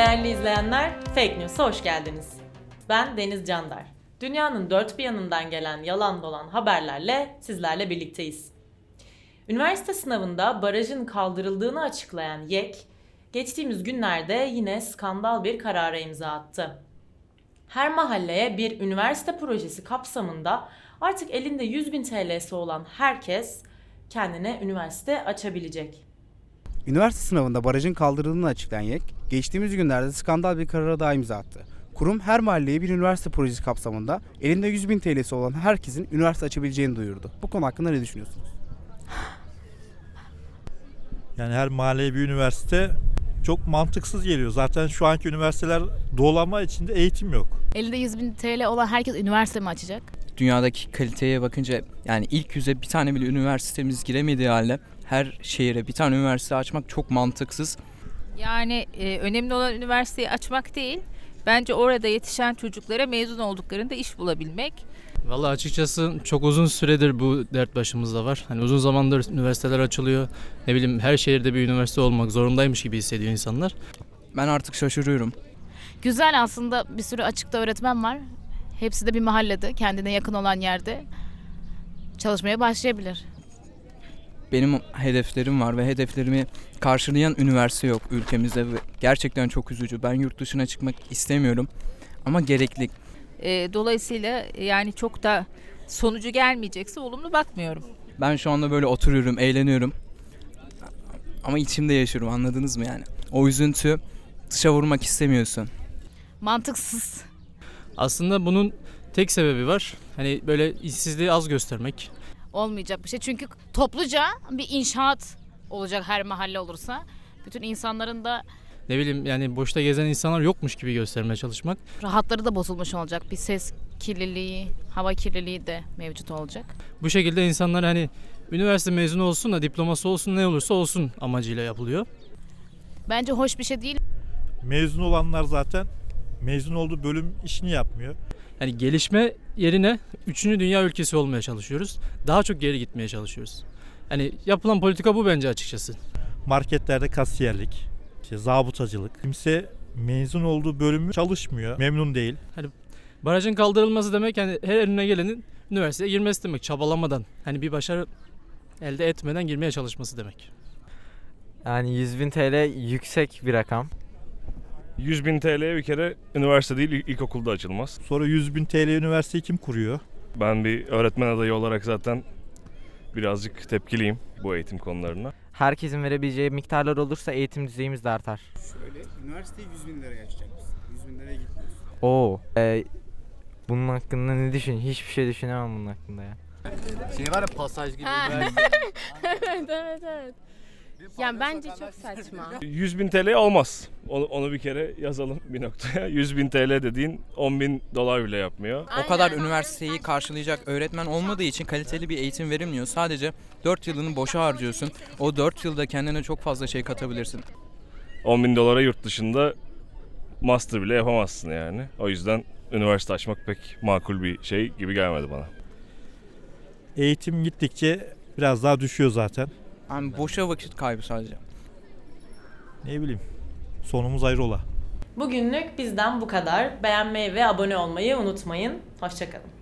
izleyenler, Fake News'a hoş geldiniz. Ben Deniz Candar. Dünyanın dört bir yanından gelen yalan dolan haberlerle sizlerle birlikteyiz. Üniversite sınavında barajın kaldırıldığını açıklayan YEK, geçtiğimiz günlerde yine skandal bir karara imza attı. Her mahalleye bir üniversite projesi kapsamında artık elinde 100 bin TL'si olan herkes kendine üniversite açabilecek. Üniversite sınavında barajın kaldırıldığını açıklayan YEK, geçtiğimiz günlerde skandal bir karara daha imza attı. Kurum her mahalleye bir üniversite projesi kapsamında elinde 100 bin TL'si olan herkesin üniversite açabileceğini duyurdu. Bu konu hakkında ne düşünüyorsunuz? Yani her mahalleye bir üniversite çok mantıksız geliyor. Zaten şu anki üniversiteler dolama içinde eğitim yok. Elinde 100 bin TL olan herkes üniversite mi açacak? dünyadaki kaliteye bakınca yani ilk yüze bir tane bile üniversitemiz giremediği halde her şehire bir tane üniversite açmak çok mantıksız. Yani e, önemli olan üniversiteyi açmak değil, bence orada yetişen çocuklara mezun olduklarında iş bulabilmek. Vallahi açıkçası çok uzun süredir bu dert başımızda var. Hani uzun zamandır üniversiteler açılıyor. Ne bileyim her şehirde bir üniversite olmak zorundaymış gibi hissediyor insanlar. Ben artık şaşırıyorum. Güzel aslında bir sürü açıkta öğretmen var. Hepsi de bir mahallede, kendine yakın olan yerde çalışmaya başlayabilir. Benim hedeflerim var ve hedeflerimi karşılayan üniversite yok ülkemizde ve gerçekten çok üzücü. Ben yurt dışına çıkmak istemiyorum ama gerekli. E, dolayısıyla yani çok da sonucu gelmeyecekse olumlu bakmıyorum. Ben şu anda böyle oturuyorum, eğleniyorum. Ama içimde yaşıyorum anladınız mı yani? O üzüntü dışa vurmak istemiyorsun. Mantıksız. Aslında bunun tek sebebi var. Hani böyle işsizliği az göstermek. Olmayacak bir şey. Çünkü topluca bir inşaat olacak her mahalle olursa. Bütün insanların da Ne bileyim yani boşta gezen insanlar yokmuş gibi göstermeye çalışmak. rahatları da bozulmuş olacak. Bir ses kirliliği, hava kirliliği de mevcut olacak. Bu şekilde insanlar hani üniversite mezunu olsun da diploması olsun ne olursa olsun amacıyla yapılıyor. Bence hoş bir şey değil. Mezun olanlar zaten mezun olduğu bölüm işini yapmıyor. Yani gelişme yerine üçüncü dünya ülkesi olmaya çalışıyoruz. Daha çok geri gitmeye çalışıyoruz. Hani yapılan politika bu bence açıkçası. Marketlerde kasiyerlik, işte zabıtacılık. Kimse mezun olduğu bölümü çalışmıyor, memnun değil. Barajın kaldırılması demek yani her önüne gelenin üniversiteye girmesi demek çabalamadan. Hani bir başarı elde etmeden girmeye çalışması demek. Yani 100 bin TL yüksek bir rakam. 100 bin TL'ye bir kere üniversite değil ilk- ilkokulda açılmaz. Sonra 100 bin TL üniversiteyi kim kuruyor? Ben bir öğretmen adayı olarak zaten birazcık tepkiliyim bu eğitim konularına. Herkesin verebileceği miktarlar olursa eğitim düzeyimiz de artar. Şöyle, üniversiteyi 100 bin liraya açacakmışsın. 100 bin liraya gitmiyorsun. Oo. Ee, bunun hakkında ne düşün? Hiçbir şey düşünemem bunun hakkında ya. Şey var ya pasaj gibi. evet evet evet. Yani bence çok saçma. 100 bin TL olmaz. Onu, onu bir kere yazalım bir noktaya. 100 bin TL dediğin 10 bin dolar bile yapmıyor. O kadar üniversiteyi karşılayacak öğretmen olmadığı için kaliteli bir eğitim verilmiyor. Sadece 4 yılını boşa harcıyorsun. O 4 yılda kendine çok fazla şey katabilirsin. 10 bin dolara yurt dışında master bile yapamazsın yani. O yüzden üniversite açmak pek makul bir şey gibi gelmedi bana. Eğitim gittikçe biraz daha düşüyor zaten. Yani boşa vakit kaybı sadece. Ne bileyim. Sonumuz ayrı ola. Bugünlük bizden bu kadar. Beğenmeyi ve abone olmayı unutmayın. Hoşçakalın.